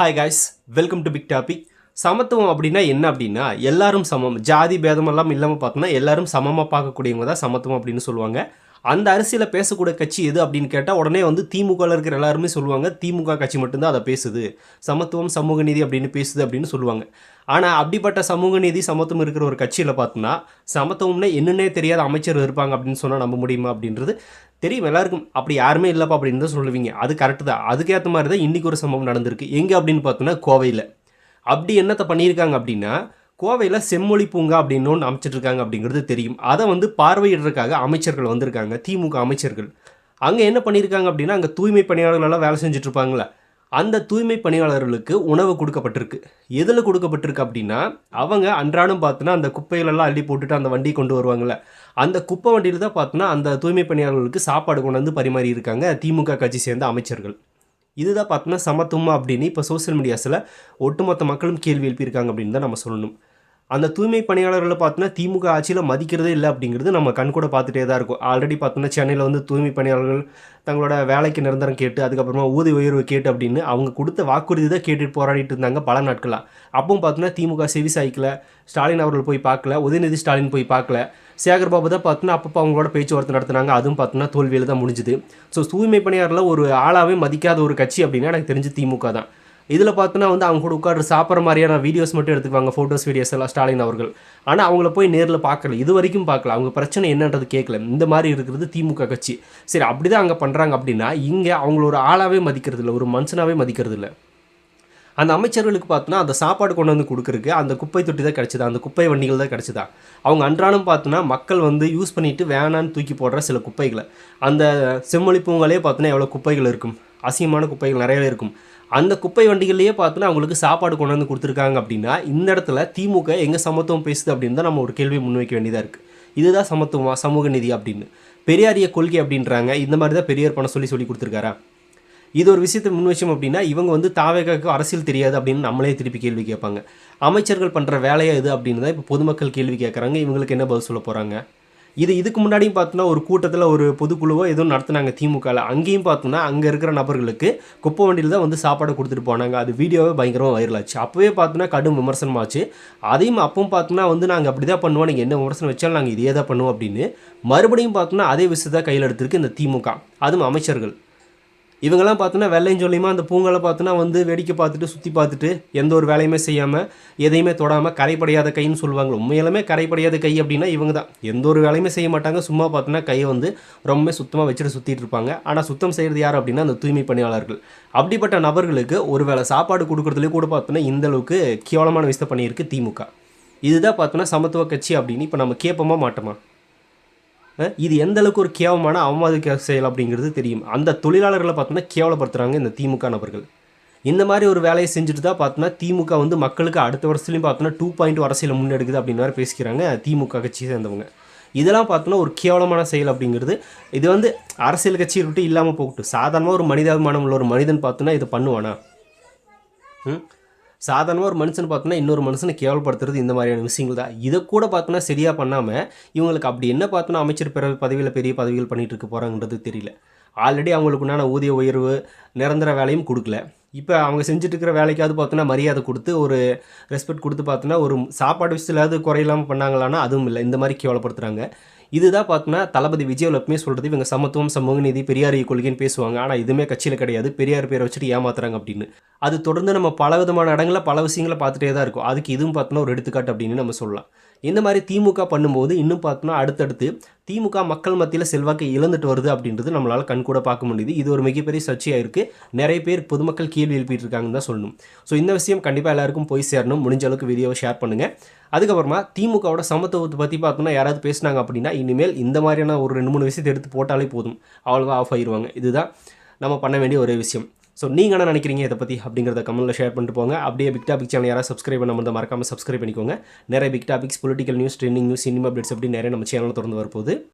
Hi guys welcome to big topic சமத்துவம் அப்படின்னா என்ன அப்படின்னா எல்லாரும் சமம். ஜாதி பேதமெல்லாம் இல்லாமல் பார்த்தோம்னா எல்லாரும் சமமாக பார்க்கக்கூடியவங்க தான் சமத்துவம் அப்படின்னு சொல்லுவாங்க. அந்த அரசியலில் பேசக்கூடிய கட்சி எது அப்படின்னு கேட்டால் உடனே வந்து திமுகவில் இருக்கிற எல்லாருமே சொல்லுவாங்க திமுக கட்சி மட்டும்தான் அதை பேசுது. சமத்துவம் சமூக நீதி அப்படின்னு பேசுது அப்படின்னு சொல்லுவாங்க. ஆனால் அப்படிப்பட்ட சமூக நீதி சமத்துவம் இருக்கிற ஒரு கட்சியில் பார்த்தோம்னா சமத்துவம்னா என்னன்னே தெரியாத அமைச்சர் இருப்பாங்க அப்படின்னு சொன்னால் நம்ப முடியுமா அப்படின்றது தெரியும் எல்லாருக்கும். அப்படி யாருமே இல்லைப்பா அப்படின்னு தான் சொல்லுவீங்க. அது கரெக்டு தான். அதுக்கேற்ற மாதிரி தான் இன்றைக்கி ஒரு சம்பவம் நடந்திருக்கு. எங்கே அப்படின்னு பார்த்தோன்னா கோவையில். அப்படி என்னத்தை பண்ணியிருக்காங்க அப்படின்னா கோவையில் செம்மொழி பூங்கா அப்படின்னு ஒன்று அமைச்சிட்ருக்காங்க அப்படிங்கிறது தெரியும். அதை வந்து பார்வையிடுறதுக்காக அமைச்சர்கள் வந்திருக்காங்க திமுக அமைச்சர்கள். அங்கே என்ன பண்ணியிருக்காங்க அப்படின்னா அங்கே தூய்மை பணியாளர்களெல்லாம் வேலை செஞ்சுட்ருப்பாங்களே அந்த தூய்மை பணியாளர்களுக்கு உணவு கொடுக்கப்பட்டிருக்கு. எதில் கொடுக்கப்பட்டிருக்கு அப்படின்னா அவங்க அன்றாடம் பார்த்தோன்னா அந்த குப்பைகளெல்லாம் அள்ளி போட்டுட்டு அந்த வண்டி கொண்டு வருவாங்கள்ல அந்த குப்பை வண்டியில் தான் பார்த்தோன்னா அந்த தூய்மை பணியாளர்களுக்கு சாப்பாடு கொண்டு வந்து பரிமாறி இருக்காங்க திமுக கட்சி சேர்ந்த அமைச்சர்கள். இதுதான் பார்த்தோன்னா சமத்துவமா அப்படின்னு இப்போ சோஷியல் மீடியாஸில் ஒட்டுமொத்த மக்களும் கேள்வி எழுப்பியிருக்காங்க அப்படின்னு தான் நம்ம சொல்லணும். அந்த தூய்மை பணியாளர்களை பார்த்தோன்னா திமுக ஆட்சியில் மதிக்கிறதே இல்லை அப்படிங்கிறது நம்ம கண் கூட பார்த்துட்டே தான் இருக்கும். ஆல்ரெடி பார்த்தோன்னா சென்னையில் வந்து தூய்மை பணியாளர்கள் தங்களோட வேலைக்கு நிரந்தரம் கேட்டு அதுக்கப்புறமா ஊதிய உயர்வு கேட்டு அப்படின்னு அவங்க கொடுத்த வாக்குறுதி தான் கேட்டுட்டு போராடிட்டு இருந்தாங்க பல நாட்களாக அப்பவும் பார்த்தோன்னா திமுக செவி சாய்க்கல. ஸ்டாலின் அவர்கள் போய் பார்க்கல. உதயநிதி ஸ்டாலின் போய் பார்க்கல. சேகர் பாபு தான் பார்த்தோன்னா அப்பப்போ அவங்களோட பேச்சுவார்த்தை நடத்துனாங்க. அதுவும் பார்த்தோன்னா தோல்வியில் தான் முடிஞ்சுது. ஸோ தூய்மை பணியாளரில் ஒரு ஆளாகவே மதிக்காத ஒரு கட்சி அப்படின்னா எனக்கு தெரிஞ்சு திமுக தான். இதில் பார்த்தோன்னா வந்து அவங்க கூட உட்காந்து சாப்பிட்ற மாதிரியான வீடியோஸ் மட்டும் எடுத்துக்குவாங்க ஃபோட்டோஸ் வீடியோஸ் எல்லாம் ஸ்டாலின் அவர்கள். ஆனால் அவங்கள போய் நேரில் பார்க்கல. இது வரைக்கும் பார்க்கல. அவங்க பிரச்சனை என்னன்றது கேட்கல. இந்த மாதிரி இருக்கிறது திமுக கட்சி. சரி அப்படி தான் அங்கே பண்ணுறாங்க அப்படின்னா இங்கே அவங்கள ஒரு ஆளாகவே மதிக்கிறது இல்லை ஒரு மனுஷனாகவே மதிக்கிறது இல்லை. அந்த அமைச்சர்களுக்கு பார்த்தோன்னா அந்த சாப்பாடு கொண்டு வந்து கொடுக்குறக்கு அந்த குப்பை தொட்டி தான் கிடச்சிதா? அந்த குப்பை வண்டிகள் தான் கிடச்சிதா? அவங்க அன்றாடம் பார்த்தோன்னா மக்கள் வந்து யூஸ் பண்ணிவிட்டு வேணான்னு தூக்கி போடுற சில குப்பைகளை. அந்த செம்மொழி பூங்காலே பார்த்தோன்னா எவ்வளோ குப்பைகள் இருக்கும்? அசிங்கமான குப்பைகள் நிறையவே இருக்கும். அந்த குப்பை வண்டிகள்லேயே பார்த்தோன்னா அவங்களுக்கு சாப்பாடு கொண்டு வந்து கொடுத்துருக்காங்க அப்படின்னா இந்த இடத்துல திமுக எங்கே சமத்துவம் பேசுது அப்படின்னு தான் நம்ம ஒரு கேள்வியை முன்வைக்க வேண்டியதாக இருக்குது இதுதான் சமத்துவமா சமூக நிதி அப்படின்னு. பெரியாரிய கொள்கை அப்படின்றாங்க. இந்த மாதிரி தான் பெரியார் பணம் சொல்லி சொல்லி கொடுத்துருக்காரா? இது ஒரு விஷயத்தை முன் வச்சோம் அப்படின்னா இவங்க வந்து தாவேகாக்கு அரசியல் தெரியாது அப்படின்னு நம்மளே திருப்பி கேள்வி கேட்பாங்க. அமைச்சர்கள் பண்ணுற வேலையாக இது அப்படின்னு தான் இப்போ பொதுமக்கள் கேள்வி கேட்குறாங்க. இவங்களுக்கு என்ன பதில் சொல்ல போகிறாங்க இது இதுக்கு முன்னாடியும் பார்த்தோன்னா ஒரு கூட்டத்தில் ஒரு பொதுக்குழுவோ எதுவும் நடத்துனாங்க திமுகவில் அங்கேயும் பார்த்தோன்னா அங்கே இருக்கிற நபர்களுக்கு குப்பை வண்டியில் தான் வந்து சாப்பாடு கொடுத்துட்டு போனாங்க. அது வீடியோவே பயங்கரமாக வைரல் ஆச்சு. அப்போவே பார்த்தோன்னா கடும் விமர்சனமாச்சு. அதையும் அப்பவும் பார்த்தோன்னா வந்து நாங்கள் அப்படி தான் பண்ணுவோம். நீங்கள் என்ன விமர்சனம் வச்சாலும் நாங்கள் இதே தான் பண்ணுவோம் அப்படின்னு மறுபடியும் பார்த்தோன்னா அதே விஷயத்தை கையில் எடுத்திருக்கு இந்த திமுக. அதுவும் அமைச்சர்கள். இவங்கெல்லாம் பார்த்தோன்னா வெள்ளையும் சொல்லியுமா அந்த பூங்கால பார்த்தோன்னா வந்து வேடிக்கை பார்த்துட்டு சுற்றி பார்த்துட்டு எந்த ஒரு வேலையுமே செய்யாமல் எதையுமே தொடாமல் கரைப்படையாத கைன்னு சொல்லுவாங்க. உண்மையிலுமே கரைப்படையாத கை அப்படின்னா இவங்க தான். எந்த ஒரு வேலையுமே செய்ய மாட்டாங்க. சும்மா பார்த்தோன்னா கையை வந்து ரொம்ப சுத்தமாக வச்சுட்டு சுற்றிட்டு இருப்பாங்க. ஆனால் சுத்தம் செய்கிறது யார் அப்படின்னா அந்த தூய்மை பணியாளர்கள். அப்படிப்பட்ட நபர்களுக்கு ஒரு வேளை சாப்பாடு கொடுக்குறதுலேயே கூட பார்த்தோன்னா இந்தளவுக்கு கேவலமான விஷயத்தை பண்ணியிருக்கு திமுக இதுதான் பார்த்தோன்னா சமத்துவ கட்சி அப்படின்னு இப்போ நம்ம கேட்போமா மாட்டோமா? இது எந்த அளவுக்கு ஒரு கேவலமான அவமாதிக்க செயல் அப்படிங்கிறது தெரியும். அந்த தொழிலாளர்களை பார்த்தோன்னா கேவலப்படுத்துகிறாங்க இந்த திமுக நபர்கள். இந்த மாதிரி ஒரு வேலையை செஞ்சுட்டு தான் பார்த்தோன்னா திமுக வந்து மக்களுக்கு அடுத்த வருஷத்துலையும் பார்த்தோன்னா டூ பாயிண்ட் அரசியலை முன்னெடுக்குது அப்படின்னு வேறு பேசிக்கிறாங்க திமுக கட்சியை சேர்ந்தவங்க. இதெல்லாம் பார்த்தோன்னா ஒரு கேவலமான செயல் அப்படிங்கிறது. இது வந்து அரசியல் கட்சியை விட்டு இல்லாமல் போகட்டும். சாதாரணமாக ஒரு மனிதாபிமானம் உள்ள ஒரு மனிதன் பார்த்தோன்னா இதை பண்ணுவானா? ம்? சாதாரணமாக ஒரு மனுஷன் பார்த்தோன்னா இன்னொரு மனுஷனை கேவலப்படுத்துறது இந்த மாதிரியான விஷயங்கள் தான். இதை கூட பார்த்தோன்னா சரியாக பண்ணாமல் இவங்களுக்கு அப்படி என்ன பார்த்தோன்னா அமைச்சர் பிற பதவியில் பெரிய பதவிகள் பண்ணிகிட்டு இருக்க போகிறாங்கன்றது தெரியல. ஆல்ரெடி அவங்களுக்கு உண்டான ஊதிய உயர்வு நிரந்தர வேலையும் கொடுக்கல. இப்போ அவங்க செஞ்சுட்டு இருக்கிற வேலைக்காவது பார்த்தோன்னா மரியாதை கொடுத்து ஒரு ரெஸ்பெக்ட் கொடுத்து பார்த்தோன்னா ஒரு சாப்பாடு விஷயத்துலாவது குறையில்லாமல் பண்ணாங்களான்னா அதுவும் இல்லை. இந்த மாதிரி கேவலப்படுத்துகிறாங்க இதுதான் பார்த்தோன்னா தளபதி விஜய் எப்பவுமே சொல்கிறது இவங்க சமத்துவம் சமூக நீதி பெரியார் கொள்கைன்னு பேசுவாங்க. ஆனால் இதுவுமே கட்சியில் கிடையாது. பெரியார் பேரை வச்சுட்டு ஏமாத்துறாங்க அப்படின்னு. அது தொடர்ந்து நம்ம பல விதமான இடங்களில் பல விஷயங்களை பார்த்துட்டே தான் இருக்கும். அதுக்கு இதுவும் பார்த்தோன்னா ஒரு எடுத்துக்காட்டு அப்படின்னு நம்ம சொல்லலாம். இந்த மாதிரி திமுக பண்ணும்போது இன்னும் பார்த்தோன்னா அடுத்தடுத்து திமுக மக்கள் மத்தியில் செல்வாக்கை இழந்துட்டு வருது அப்படின்றது நம்மளால் கண்கூட பார்க்க முடியுது. இது ஒரு மிகப்பெரிய சர்ச்சையாக இருக்குது நிறைய பேர் பொதுமக்கள் கேள்வி எழுப்பிட்டு இருக்காங்கன்னு தான் சொல்லணும். ஸோ இந்த விஷயம் கண்டிப்பாக எல்லாருக்கும் போய் சேரணும். முடிஞ்ச அளவுக்கு வீடியோவை ஷேர் பண்ணுங்கள் அதுக்கப்புறமா திமுகவோட சமத்துவத்தை பற்றி பார்த்தோன்னா யாராவது பேசுனாங்க அப்படின்னா இனிமேல் இந்த மாதிரியான ஒரு ரெண்டு மூணு விஷயத்தை எடுத்து போட்டாலே போதும். அவ்வளோவா ஆஃப் ஆயிடுவாங்க இதுதான் நம்ம பண்ண வேண்டிய ஒரே விஷயம். ஸோ நீங்கள் என்ன நினைக்கிறீங்க? இதை பற்றி அப்படிங்கிறத கமெண்ட்டில் ஷேர் பண்ணிட்டு போங்க. அப்படியே பிக் டாபிக் சேனல் யாராவது சப்ஸ்கிரைப் பண்ண முடியாது மறக்காமல் சப்ஸ்கிரைப் பண்ணிக்கோங்க. நிறைய big topics political news trending news cinema updates அப்படி நிறைய நம்ம சேனலில் தொடர்ந்து வரப்போகுது.